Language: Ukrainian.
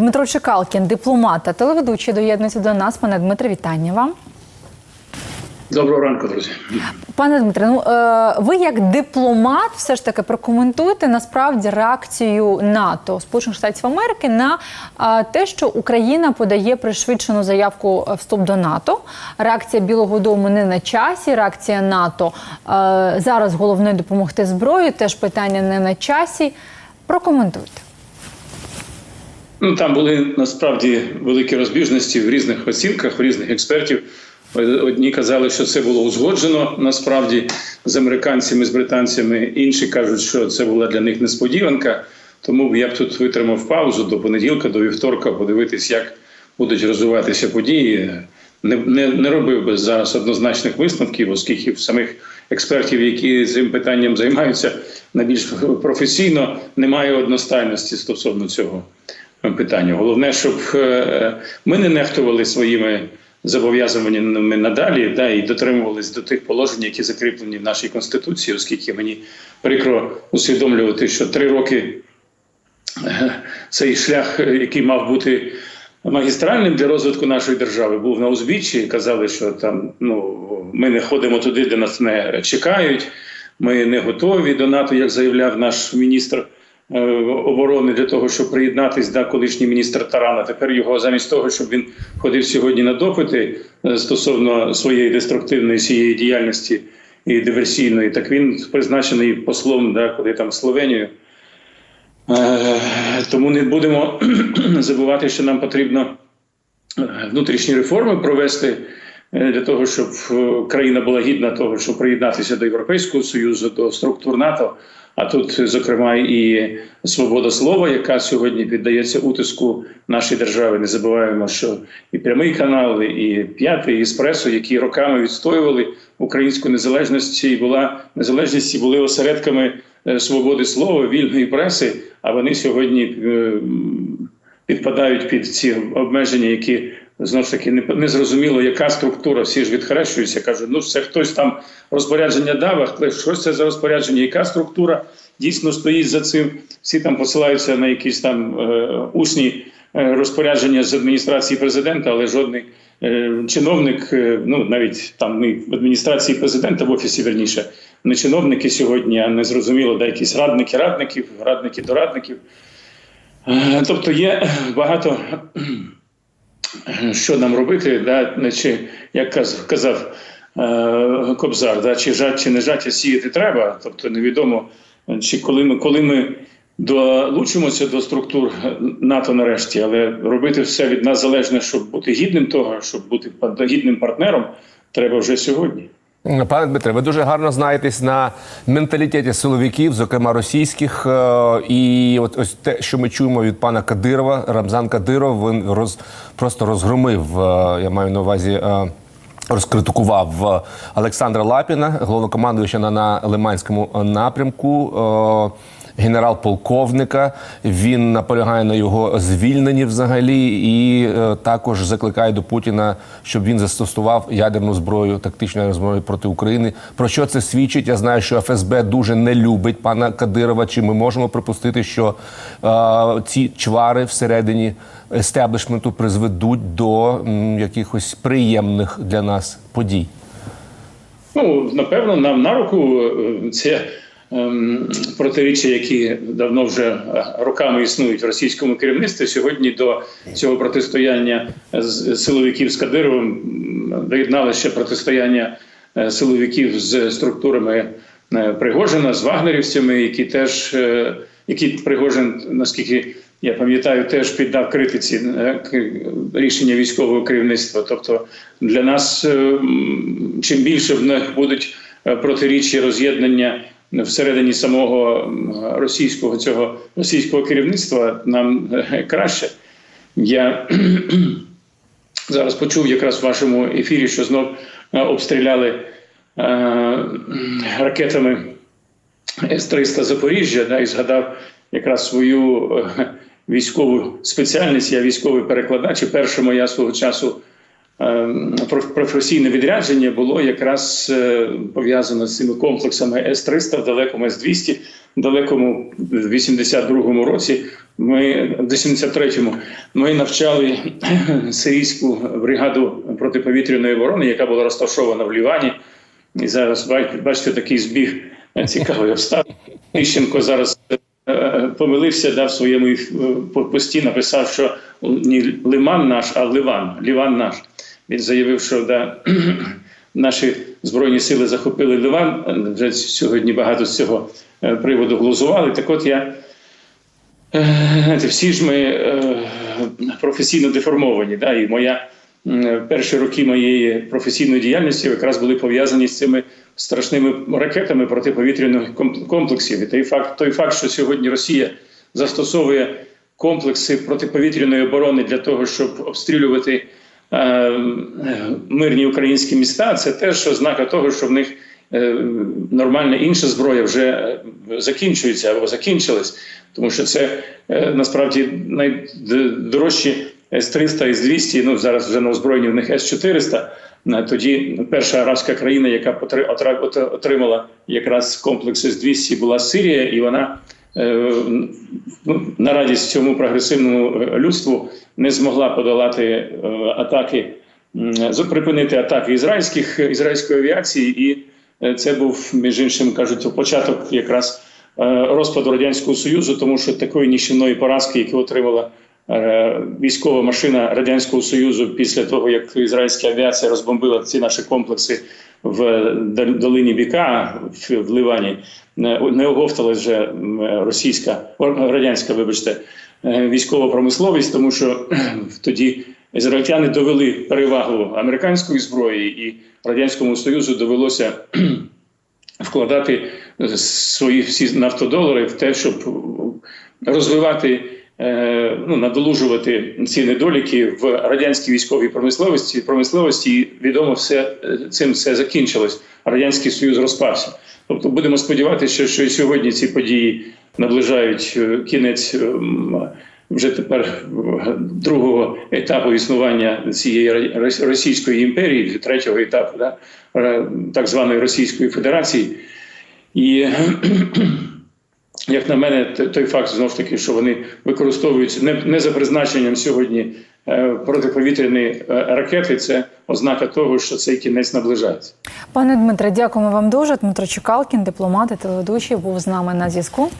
Дмитро Чекалкін, дипломат та телеведучий, доєднується до нас. Пане Дмитре, вітання вам. Доброго ранку, друзі. Пане Дмитре, ну е, ви як дипломат, все ж таки прокоментуєте насправді реакцію НАТО Сполучених Штатів Америки на е, те, що Україна подає пришвидшену заявку е, вступ до НАТО. Реакція Білого Дому не на часі. Реакція НАТО зараз головне допомогти зброю. Теж питання не на часі. Прокоментуйте. Ну там були насправді великі розбіжності в різних оцінках, в різних експертів. Одні казали, що це було узгоджено насправді з американцями, з британцями. Інші кажуть, що це була для них несподіванка. Тому я б тут витримав паузу до понеділка, до вівторка, подивитись, як будуть розвиватися події. Не не, не робив би зараз однозначних висновків, оскільки самих експертів, які цим питанням займаються найбільш професійно, немає одностайності стосовно цього питання. Головне, щоб е, ми не нехтували своїми зобов'язаннями надалі, да, і дотримувались до тих положень, які закріплені в нашій конституції, оскільки мені прикро усвідомлювати, що три роки е, цей шлях, е, який мав бути магістральним для розвитку нашої держави, був на узбіччі. Казали, що там ну ми не ходимо туди, де нас не чекають. Ми не готові до НАТО, як заявляв наш міністр. Е, оборони для того, щоб приєднатись до колишній міністр Тарана. Тепер його замість того, щоб він ходив сьогодні на допити е, стосовно своєї деструктивної цієї діяльності і диверсійної, так він призначений послом, да, куди там Словенію. Е, тому не будемо забувати, що нам потрібно внутрішні реформи провести. Для того щоб країна була гідна того, щоб приєднатися до Європейського союзу, до структур НАТО, а тут, зокрема, і свобода слова, яка сьогодні піддається утиску нашої держави. Не забуваємо, що і прямий канал, і п'ятий, і еспресо, які роками відстоювали українську незалежність, і була незалежність і були осередками е, свободи слова, вільної преси. А вони сьогодні е, підпадають під ці обмеження, які Знову ж таки, не, не зрозуміло, яка структура, всі ж відхрещуються, кажуть, ну це хтось там розпорядження дав, а що це за розпорядження, яка структура дійсно стоїть за цим. Всі там посилаються на якісь там е, усні е, розпорядження з адміністрації президента, але жодний е, чиновник, е, ну навіть там не в адміністрації президента в офісі верніше, не чиновники сьогодні, а не зрозуміло, да якісь радники радників, радники до радників. Тобто є багато що нам робити, да, чи як казав е, Кобзар, да, чи жать, чи не жать, а сіяти треба. Тобто невідомо, чи коли ми коли ми долучимося до структур НАТО нарешті, але робити все від нас залежне, щоб бути гідним того, щоб бути гідним партнером, треба вже сьогодні. Пане Дмитре, ви дуже гарно знаєтесь на менталітеті силовиків, зокрема російських. Е, і от ось те, що ми чуємо від пана Кадирова, Рамзан Кадиров, він роз просто розгромив. Е, я маю на увазі. Е, розкритикував Олександра Лапіна, головнокомандуюча на Лиманському напрямку генерал-полковника. Він наполягає на його звільненні взагалі, і е, також закликає до Путіна, щоб він застосував ядерну зброю, тактичну зброю проти України. Про що це свідчить? Я знаю, що ФСБ дуже не любить пана Кадирова. Чи ми можемо припустити, що е, ці чвари всередині естеблішменту призведуть до м, якихось приємних для нас подій? Ну напевно, нам на руку е, це. Ем, протиріччя, які давно вже е, роками існують в російському керівництві. Сьогодні до цього протистояння силовиків з Кадировим доєдналося ще протистояння е, силовиків з структурами е, Пригожина з вагнерівцями, які теж які Пригожин, наскільки я пам'ятаю, теж піддав критиці рішення військового керівництва. Тобто для нас чим більше в них будуть протиріччя роз'єднання всередині самого російського цього російського керівництва нам е, краще. Я зараз почув якраз в вашому ефірі, що знов е, обстріляли е, ракетами С-300 Запоріжжя, да, і згадав якраз свою військову спеціальність. Я військовий перекладач. і Перша моя свого часу професійне відрядження було якраз е, пов'язано з цими комплексами С-300 в далекому С-200, в далекому 82-му році. Ми в 83-му ми навчали сирійську бригаду протиповітряної оборони, яка була розташована в Лівані. І зараз бач- бачите такий збіг е, цікавий обставин. Тищенко зараз е, помилився, дав своєму е, пості, написав, що не лиман наш, а ливан, ліван наш. Він заявив, що да, наші збройні сили захопили Ливан. Вже сьогодні багато з цього е, приводу глузували. Так от я Е, всі ж ми е, професійно деформовані. Да? І моя перші роки моєї професійної діяльності якраз були пов'язані з цими страшними ракетами протиповітряних комплексів. І той факт, той факт, що сьогодні Росія застосовує комплекси протиповітряної оборони для того, щоб обстрілювати мирні українські міста, це теж ознака того, що в них е, нормальна інша зброя вже е, закінчується або закінчилась, тому що це е, насправді найдорожчі С-300 і С-200, ну зараз вже на озброєнні в них С-400. Е, Тоді перша арабська країна, яка отримала якраз комплекс С-200, була Сирія, і вона е, на радість цьому прогресивному е, людству не змогла подолати е, атаки, припинити атаки ізраїльських ізраїльської авіації, і е, це був між іншим кажуть початок якраз е, розпаду радянського союзу, тому що такої ніщівної поразки, яку отримала е, військова машина радянського союзу після того, як ізраїльська авіація розбомбила ці наші комплекси в долині Біка в, Ливані, не, оговталась вже російська радянська, вибачте, е, військова промисловість, тому що тоді ізраїльтяни довели перевагу американської зброї, і радянському союзу довелося вкладати свої всі нафтодолари в те, щоб розвивати, е, ну, надолужувати ці недоліки в радянській військовій промисловості. Промисловості відомо все е, цим все закінчилось. Радянський Союз розпався. Тобто будемо сподіватися, що, що і сьогодні ці події наближають е, кінець. Вже тепер е, другого етапу існування цієї Російської імперії, третього етапу, да, е, так званої Російської Федерації. І як на мене, той факт знов таки, що вони використовують не, не за призначенням сьогодні е, протиповітряні е, ракети, це ознака того, що цей кінець наближається. Пане Дмитре, дякуємо вам дуже. Дмитро Чекалкін, дипломат і телеведучий, був з нами на зв'язку.